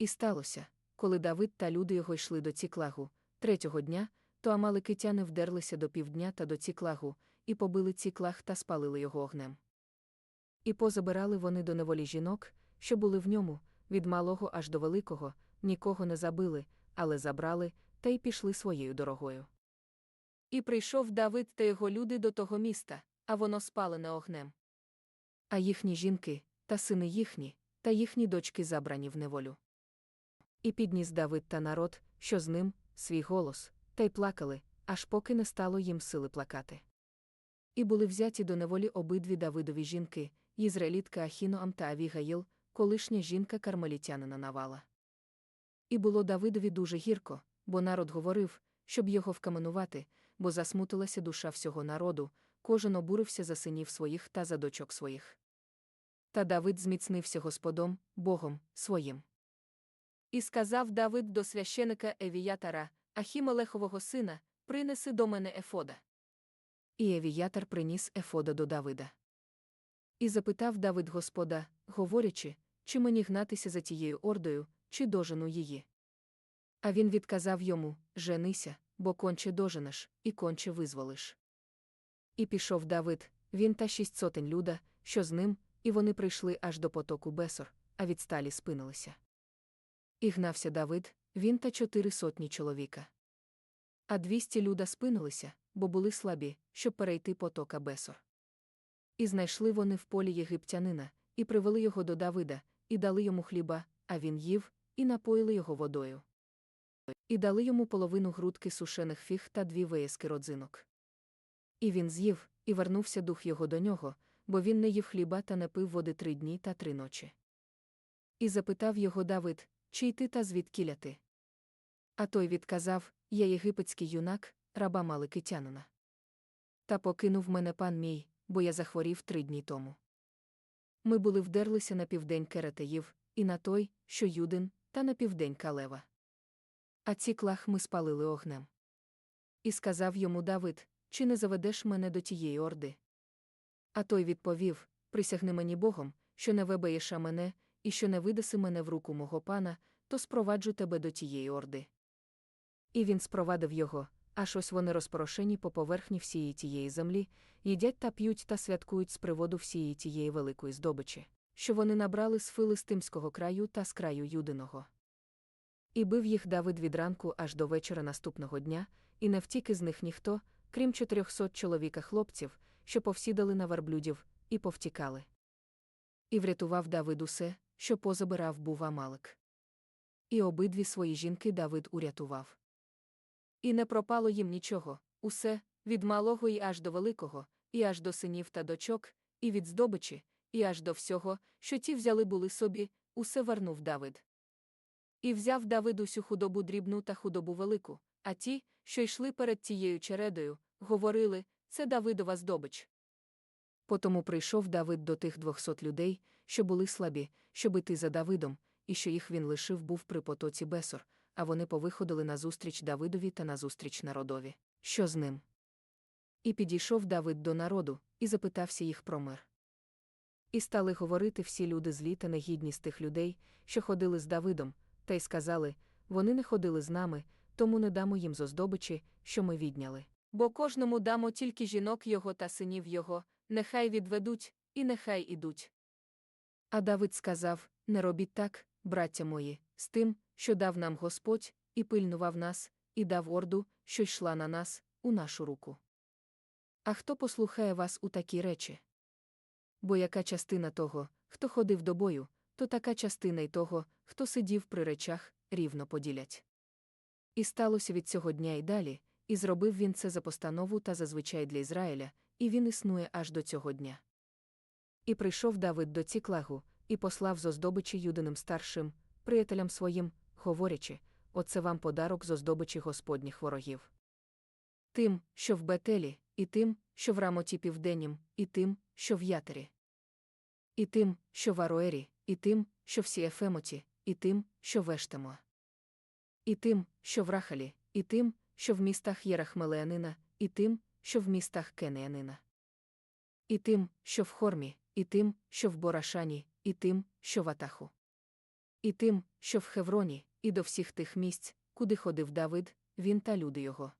І сталося, коли Давид та люди його йшли до ціклагу, третього дня, то амаликитяни вдерлися до півдня та до ціклагу, і побили ціклаг та спалили його огнем. І позабирали вони до неволі жінок, що були в ньому, від малого аж до великого, нікого не забили, але забрали, та й пішли своєю дорогою. І прийшов Давид та його люди до того міста, а воно спалене огнем. А їхні жінки, та сини їхні, та їхні дочки забрані в неволю. І підніс Давид та народ, що з ним, свій голос, та й плакали, аж поки не стало їм сили плакати. І були взяті до неволі обидві Давидові жінки, ізраїлітка Ахіноам та Авігаїл, колишня жінка кармелітянина Навала. І було Давидові дуже гірко, бо народ говорив, щоб його вкаменувати, бо засмутилася душа всього народу, кожен обурився за синів своїх та за дочок своїх. Та Давид зміцнився Господом, Богом своїм. І сказав Давид до священика Евіятара, Ахімелехового сина, принеси до мене Ефода. І Евіятар приніс Ефода до Давида. І запитав Давид Господа, говорячи, чи мені гнатися за тією ордою, чи дожену її. А він відказав йому Женися, бо конче доженеш, і конче визволиш. І пішов Давид, він та шість сотень люда, що з ним, і вони прийшли аж до потоку Бесор, а відсталі спинилися. І гнався Давид, він та чотири сотні чоловіка. А двісті люда спинилися, бо були слабі, щоб перейти потока Бесор. І знайшли вони в полі єгиптянина, і привели його до Давида, і дали йому хліба, а він їв, і напоїли його водою. І дали йому половину грудки сушених фіг та дві виязки родзинок. І він з'їв, і вернувся дух його до нього, бо він не їв хліба та не пив води три дні та три ночі. І запитав його Давид, чий ти та звідкіля ти? А той відказав Я єгипетський юнак, раба Маликитянина. Та покинув мене пан мій, бо я захворів три дні тому. Ми були вдерлися на південь Керетеїв, і на той, що Юдин, та на південь Калева. А ці клах ми спалили огнем. І сказав йому Давид, чи не заведеш мене до тієї орди? А той відповів Присягни мені Богом, що не вибаєш мене, і що не видаси мене в руку мого пана, то спроваджу тебе до тієї орди. І він спровадив його, аж ось вони розпорошені по поверхні всієї тієї землі, їдять та п'ють та святкують з приводу всієї тієї великої здобичі, що вони набрали з филистимського краю та з краю Юдиного. І бив їх Давид від ранку аж до вечора наступного дня, і не втік із них ніхто, крім чотирьохсот чоловіка хлопців, що повсідали на верблюдів, і повтікали. І врятував Давид усе, що позабирав був Амалик. І обидві свої жінки Давид урятував. І не пропало їм нічого, усе, від малого і аж до великого, і аж до синів та дочок, і від здобичі, і аж до всього, що ті взяли були собі, усе вернув Давид. І взяв Давид усю худобу дрібну та худобу велику, а ті, що йшли перед тією чередою, говорили це Давидова здобич. Потому прийшов Давид до тих двохсот людей, що були слабі, щоб іти за Давидом, і що їх він лишив був при потоці Бесор, а вони повиходили назустріч Давидові та назустріч народові. Що з ним? І підійшов Давид до народу, і запитався їх про мир. І стали говорити всі люди злі та негідні з тих людей, що ходили з Давидом, та й сказали вони не ходили з нами, тому не дамо їм зо здобичі, що ми відняли. Бо кожному дамо тільки жінок його та синів його, нехай відведуть, і нехай ідуть. А Давид сказав Не робіть так, браття мої, з тим, що дав нам Господь, і пильнував нас, і дав орду, що йшла на нас, у нашу руку. А хто послухає вас у такі речі? Бо яка частина того, хто ходив до бою, то така частина й того, хто сидів при речах, рівно поділять. І сталося від цього дня й далі, і зробив він це за постанову та зазвичай для Ізраїля, і він існує аж до цього дня. І прийшов Давид до Ціклагу, і послав зо здобичі юдиним старшим, приятелям своїм, говорячи Оце вам подарок зо здобичі Господніх ворогів. Тим, що в Бетелі, і тим, що в рамоті південнім, і тим, що в Ятері, і тим, що в Ароері, і тим, що в Сіефемоті, і тим, що в Ештемо, і тим, що в Рахалі, і тим, що в містах Єрахмелеанина, і тим, що в містах Кенеанина, і тим, що в Хормі, і тим, що в Борашані, і тим, що в Атаху. І тим, що в Хевроні, і до всіх тих місць, куди ходив Давид, він та люди його.